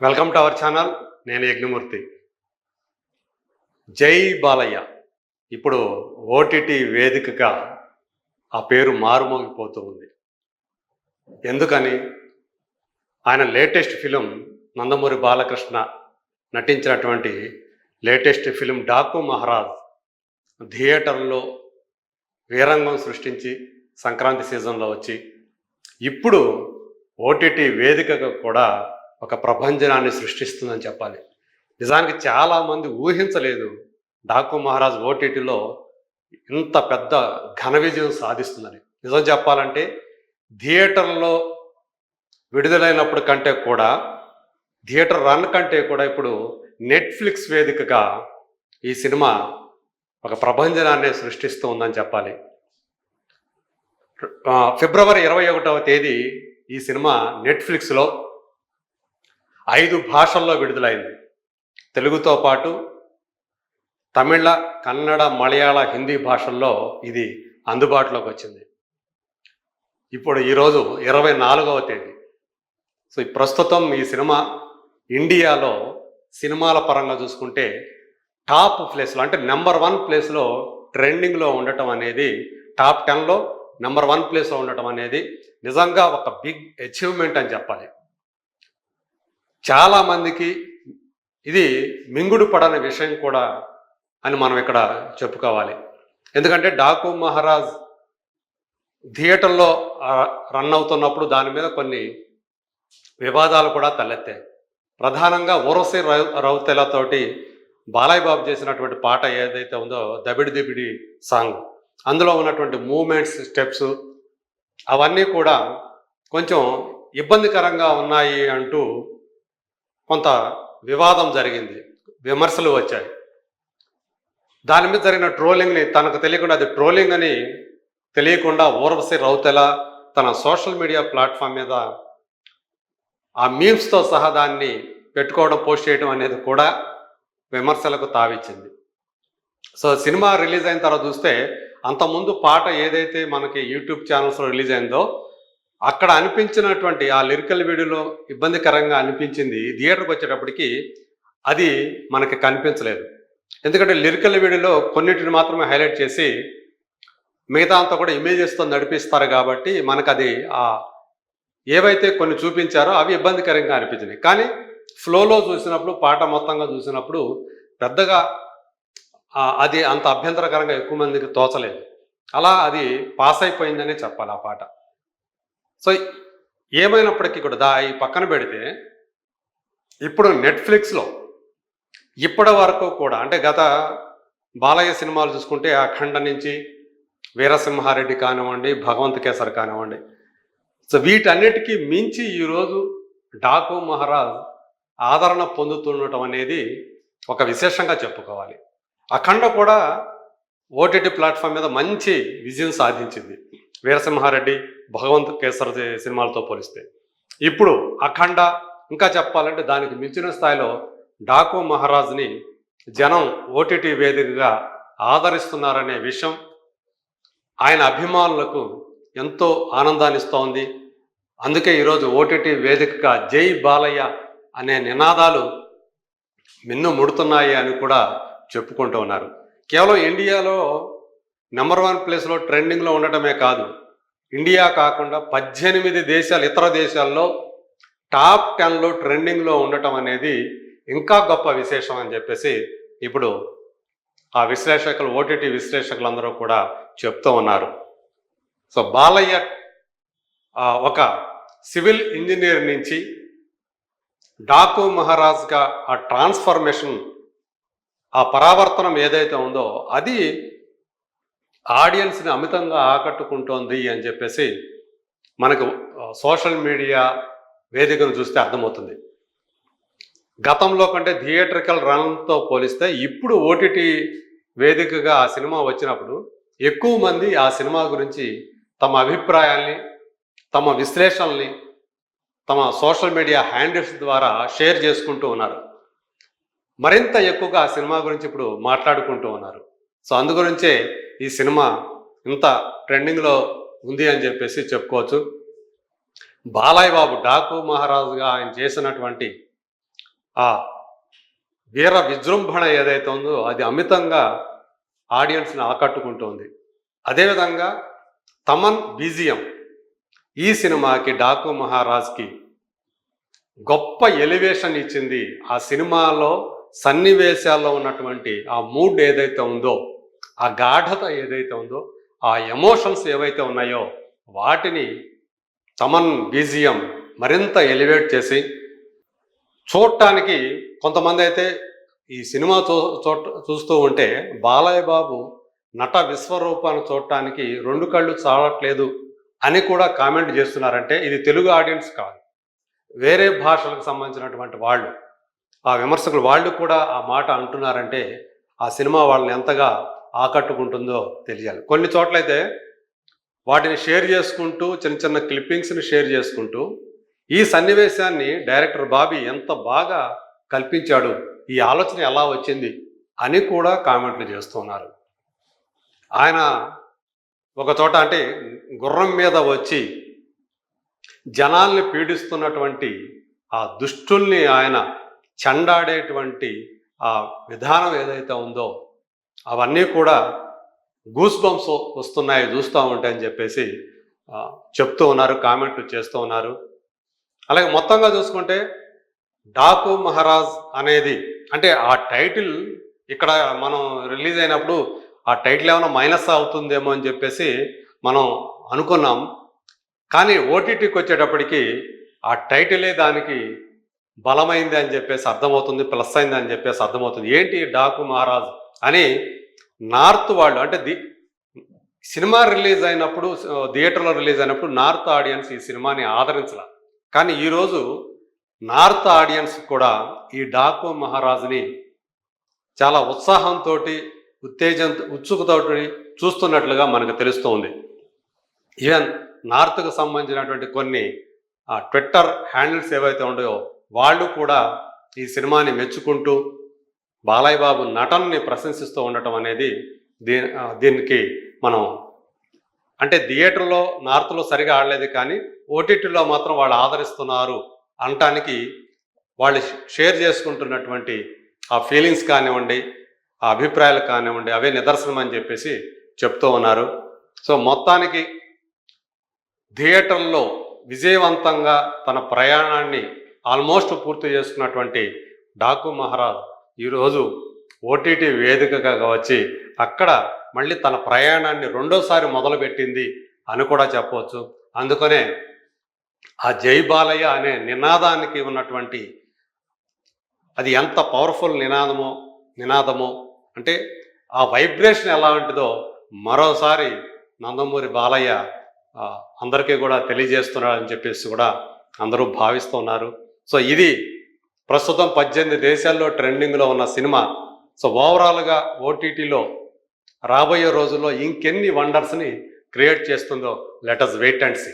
Welcome to our channel. నేను యజ్ఞమూర్తి. జై బాలయ్య. ఇప్పుడు ఓటీటీ వేదికగా ఆ పేరు మారుమోగిపోతూ ఉంది ఎందుకని? ఆయన లేటెస్ట్ ఫిలిం నందమూరి బాలకృష్ణ నటించినటువంటి లేటెస్ట్ ఫిలిం డాకు మహారాజ్ థియేటర్లో వీరంగం సృష్టించి సంక్రాంతి సీజన్లో వచ్చి ఇప్పుడు ఓటీటీ వేదికగా కూడా ఒక ప్రభంజనాన్ని సృష్టిస్తుందని చెప్పాలి. నిజానికి చాలామంది ఊహించలేదు డాకు మహారాజ్ ఓటీటీలో ఇంత పెద్ద ఘన విజయం సాధిస్తుందని. నిజం చెప్పాలంటే థియేటర్లో విడుదలైనప్పుడు కంటే కూడా థియేటర్ రన్ కంటే కూడా ఇప్పుడు నెట్ఫ్లిక్స్ వేదికగా ఈ సినిమా ఒక ప్రభంజనాన్ని సృష్టిస్తూ ఉందని చెప్పాలి. ఫిబ్రవరి ఇరవై ఒకటవ తేదీ ఈ సినిమా నెట్ఫ్లిక్స్లో ఐదు భాషల్లో విడుదలైంది. తెలుగుతో పాటు తమిళ కన్నడ మలయాళ హిందీ భాషల్లో ఇది అందుబాటులోకి వచ్చింది. ఇప్పుడు ఈరోజు ఇరవై నాలుగవ తేదీ. సో ప్రస్తుతం ఈ సినిమా ఇండియాలో సినిమాల పరంగా చూసుకుంటే టాప్ ప్లేస్లో అంటే నెంబర్ వన్ ప్లేస్లో ట్రెండింగ్లో ఉండటం అనేది టాప్ టెన్లో నెంబర్ వన్ ప్లేస్లో ఉండటం అనేది నిజంగా ఒక బిగ్ అచీవ్మెంట్ అని చెప్పాలి. చాలా మందికి ఇది మింగుడు పడని విషయం కూడా అని మనం ఇక్కడ చెప్పుకోవాలి. ఎందుకంటే డాకు మహారాజ్ థియేటర్లో రన్ అవుతున్నప్పుడు దాని మీద కొన్ని వివాదాలు కూడా తలెత్తాయి. ప్రధానంగా ఉరసి రౌ- రౌతెలతోటి బాలయ్య బాబు చేసినటువంటి పాట ఏదైతే ఉందో దబిడి దిబిడి సాంగ్. అందులో ఉన్నటువంటి మూమెంట్స్ స్టెప్స్ అవన్నీ కూడా కొంచెం ఇబ్బందికరంగా ఉన్నాయి అంటూ కొంత వివాదం జరిగింది. విమర్శలు వచ్చాయి. దాని మీద జరిగిన ట్రోలింగ్ని తనకు తెలియకుండా అది ట్రోలింగ్ అని తెలియకుండా ఊర్వశి రౌతెల తన సోషల్ మీడియా ప్లాట్ఫామ్ మీద ఆ మీమ్స్తో సహా దాన్ని పెట్టుకోవడం పోస్ట్ చేయడం అనేది కూడా విమర్శలకు తావిచ్చింది. సో సినిమా రిలీజ్ అయిన తర్వాత చూస్తే అంతకుముందు పాట ఏదైతే మనకి యూట్యూబ్ ఛానల్స్లో రిలీజ్ అయిందో అక్కడ అనిపించినటువంటి ఆ లిరికల్ వీడియోలో ఇబ్బందికరంగా అనిపించింది థియేటర్కి వచ్చేటప్పటికి అది మనకి కనిపించలేదు. ఎందుకంటే లిరికల్ వీడియోలో కొన్నిటిని మాత్రమే హైలైట్ చేసి మిగతా అంతా కూడా ఇమేజెస్తో నడిపిస్తారు కాబట్టి మనకు అది ఆ ఏవైతే కొన్ని చూపించారో అవి ఇబ్బందికరంగా అనిపించినాయి. కానీ ఫ్లోలో చూసినప్పుడు పాట మొత్తంగా చూసినప్పుడు పెద్దగా అది అంత అభ్యంతరకరంగా ఎక్కువ మందికి తోచలేదు. అలా అది పాస్ అయిపోయిందనే చెప్పాలి ఆ పాట. సో ఏమైనప్పటికీ కూడా దా ఈ పక్కన పెడితే ఇప్పుడు నెట్ఫ్లిక్స్లో ఇప్పటి వరకు కూడా అంటే గత బాలయ్య సినిమాలు చూసుకుంటే అఖండ నుంచి వీరసింహారెడ్డి కానివ్వండి భగవంత్ కేసర్ కానివ్వండి. సో వీటన్నిటికీ మించి ఈరోజు డాకు మహారాజ్ ఆదరణ పొందుతుండటం అనేది ఒక విశేషంగా చెప్పుకోవాలి. అఖండ కూడా ఓటీటీ ప్లాట్ఫామ్ మీద మంచి విజయం సాధించింది. వీరసింహారెడ్డి భగవంత్ కేసర్ సినిమాలతో పోలిస్తే. ఇప్పుడు అఖండ ఇంకా చెప్పాలంటే దానికి మించిన స్థాయిలో డాకు మహారాజ్ని జనం ఓటీటీ వేదికగా ఆదరిస్తున్నారనే విషయం ఆయన అభిమానులకు ఎంతో ఆనందాన్ని ఇస్తోంది అందుకే ఈరోజు ఓటీటీ వేదికగా జై బాలయ్య అనే నినాదాలు మిన్ను ముడుతున్నాయి అని కూడా చెప్పుకుంటూ ఉన్నారు. కేవలం ఇండియాలో నెంబర్ వన్ ప్లేస్లో ట్రెండింగ్లో ఉండటమే కాదు. ఇండియా కాకుండా పద్దెనిమిది దేశాలు ఇతర దేశాల్లో టాప్ టెన్లో ట్రెండింగ్లో ఉండటం అనేది ఇంకా గొప్ప విశేషం అని చెప్పేసి ఇప్పుడు ఆ విశ్లేషకులు ఓటీటీ విశ్లేషకులందరూ కూడా చెప్తూ ఉన్నారు. సో బాలయ్య ఒక సివిల్ ఇంజనీర్ నుంచి డాకు మహారాజ్గా ఆ ట్రాన్స్ఫర్మేషన్ ఆ పరావర్తనం ఏదైతే ఉందో అది ఆడియన్స్ని అమితంగా ఆకట్టుకుంటోంది అని చెప్పేసి మనకు సోషల్ మీడియా వేదికను చూస్తే అర్థమవుతుంది. గతంలో కంటే థియేట్రికల్ రన్తో పోలిస్తే ఇప్పుడు ఓటీటీ వేదికగా ఆ సినిమా వచ్చినప్పుడు ఎక్కువ మంది ఆ సినిమా గురించి తమ అభిప్రాయాల్ని తమ విశ్లేషణల్ని తమ సోషల్ మీడియా హ్యాండిల్స్ ద్వారా షేర్ చేసుకుంటూ ఉన్నారు. మరింత ఎక్కువగా ఆ సినిమా గురించి ఇప్పుడు మాట్లాడుకుంటూ ఉన్నారు. సో అందు గురించే ఈ సినిమా ఇంత ట్రెండింగ్లో ఉంది అని చెప్పేసి చెప్పుకోవచ్చు. బాలయ్య బాబు డాకు మహారాజుగా ఆయన చేసినటువంటి ఆ వీర విజృంభణ ఏదైతే ఉందో అది అమితంగా ఆడియన్స్ని ఆకట్టుకుంటోంది. అదేవిధంగా తమన్ బీజియం ఈ సినిమాకి డాకు మహారాజ్కి గొప్ప ఎలివేషన్ ఇచ్చింది ఆ సినిమాలో సన్నివేశాల్లో ఉన్నటువంటి ఆ మూడ్ ఏదైతే ఉందో ఆ గాఢత ఏదైతే ఉందో ఆ ఎమోషన్స్ ఏవైతే ఉన్నాయో వాటిని తమన్ బీజియం మరింత ఎలివేట్ చేసి చూడటానికి కొంతమంది అయితే ఈ సినిమా చూ చూస్తూ ఉంటే బాలయ్య బాబు నట విశ్వరూపాన్ని చూడటానికి రెండు కళ్ళు చాలట్లేదు అని కూడా కామెంట్ చేస్తున్నారంటే ఇది తెలుగు ఆడియన్స్ కాదు. వేరే భాషలకు సంబంధించినటువంటి వాళ్ళు ఆ విమర్శకులు వాళ్ళు కూడా ఆ మాట అంటున్నారంటే ఆ సినిమా వాళ్ళని ఎంతగా ఆకట్టుకుంటుందో తెలియాలి. కొన్ని చోట్లయితే వాటిని షేర్ చేసుకుంటూ చిన్న చిన్న క్లిప్పింగ్స్ని షేర్ చేసుకుంటూ ఈ సన్నివేశాన్ని డైరెక్టర్ బాబీ ఎంత బాగా కల్పించాడు ఈ ఆలోచన ఎలా వచ్చింది అని కూడా కామెంట్లు చేస్తున్నారు. ఆయన ఒక చోట అంటే గుర్రం మీద వచ్చి జనాల్ని పీడిస్తున్నటువంటి ఆ దుష్టుల్ని ఆయన చెండాడేటువంటి ఆ విధానం ఏదైతే ఉందో అవన్నీ కూడా గూస్ బంప్స్ వస్తున్నాయి చూస్తూ ఉంటాయని చెప్పేసి చెప్తూ ఉన్నారు కామెంట్లు చేస్తూ ఉన్నారు. అలాగే మొత్తంగా చూసుకుంటే డాకు మహారాజ్ అనేది అంటే ఆ టైటిల్ ఇక్కడ మనం రిలీజ్ అయినప్పుడు ఆ టైటిల్ ఏమైనా మైనస్ అవుతుందేమో అని చెప్పేసి మనం అనుకున్నాం. కానీ ఓటీటీకి వచ్చేటప్పటికి ఆ టైటిలే దానికి బలమైంది అని చెప్పేసి అర్థమవుతుంది ప్లస్ అయింది అని చెప్పేసి అర్థమవుతుంది. ఏంటి డాకు మహారాజ్ అని నార్త్ వాళ్ళు అంటే ది సినిమా రిలీజ్ అయినప్పుడు థియేటర్లో రిలీజ్ అయినప్పుడు నార్త్ ఆడియన్స్ ఈ సినిమాని ఆదరించాల. కానీ ఈరోజు నార్త్ ఆడియన్స్ కూడా ఈ డాకు మహారాజ్ని చాలా ఉత్సాహంతో ఉత్తేజం ఉత్సుకతో చూస్తున్నట్లుగా మనకు తెలుస్తోంది. ఈవెన్ నార్త్కు సంబంధించినటువంటి కొన్ని ఆ, ట్విట్టర్ హ్యాండిల్స్ ఏవైతే ఉన్నాయో వాళ్ళు కూడా ఈ సినిమాని మెచ్చుకుంటూ బాలయ్య బాబు నటనని ప్రశంసిస్తూ ఉండటం అనేది దీ దీనికి మనం అంటే థియేటర్లో నార్త్లో సరిగా ఆడలేదు కానీ ఓటీటీలో మాత్రం వాళ్ళు ఆదరిస్తున్నారు అనటానికి వాళ్ళు షేర్ చేసుకుంటున్నటువంటి ఆ ఫీలింగ్స్ కానివ్వండి ఆ అభిప్రాయాలు కానివ్వండి అవే నిదర్శనం అని చెప్పేసి చెప్తూ ఉన్నారు. సో మొత్తానికి థియేటర్లో విజయవంతంగా తన ప్రయాణాన్ని ఆల్మోస్ట్ పూర్తి చేసుకున్నటువంటి డాకు మహారాజ్ ఈరోజు ఓటీటీ వేదికగా వచ్చి అక్కడ మళ్ళీ తన ప్రయాణాన్ని రెండోసారి మొదలుపెట్టింది అని కూడా చెప్పవచ్చు. అందుకనే ఆ జై బాలయ్య అనే నినాదానికి ఉన్నటువంటి అది ఎంత పవర్ఫుల్ నినాదమో నినాదమో అంటే ఆ వైబ్రేషన్ ఎలా ఉంటుందో మరోసారి నందమూరి బాలయ్య అందరికీ కూడా తెలియజేస్తున్నాడని చెప్పేసి కూడా అందరూ భావిస్తున్నారు. సో ఇది ప్రస్తుతం పద్దెనిమిది దేశాల్లో ట్రెండింగ్లో ఉన్న సినిమా. సో ఓవరాల్గా ఓటీటీలో రాబోయే రోజుల్లో ఇంకెన్ని వండర్స్ని క్రియేట్ చేస్తుందో let us wait and see.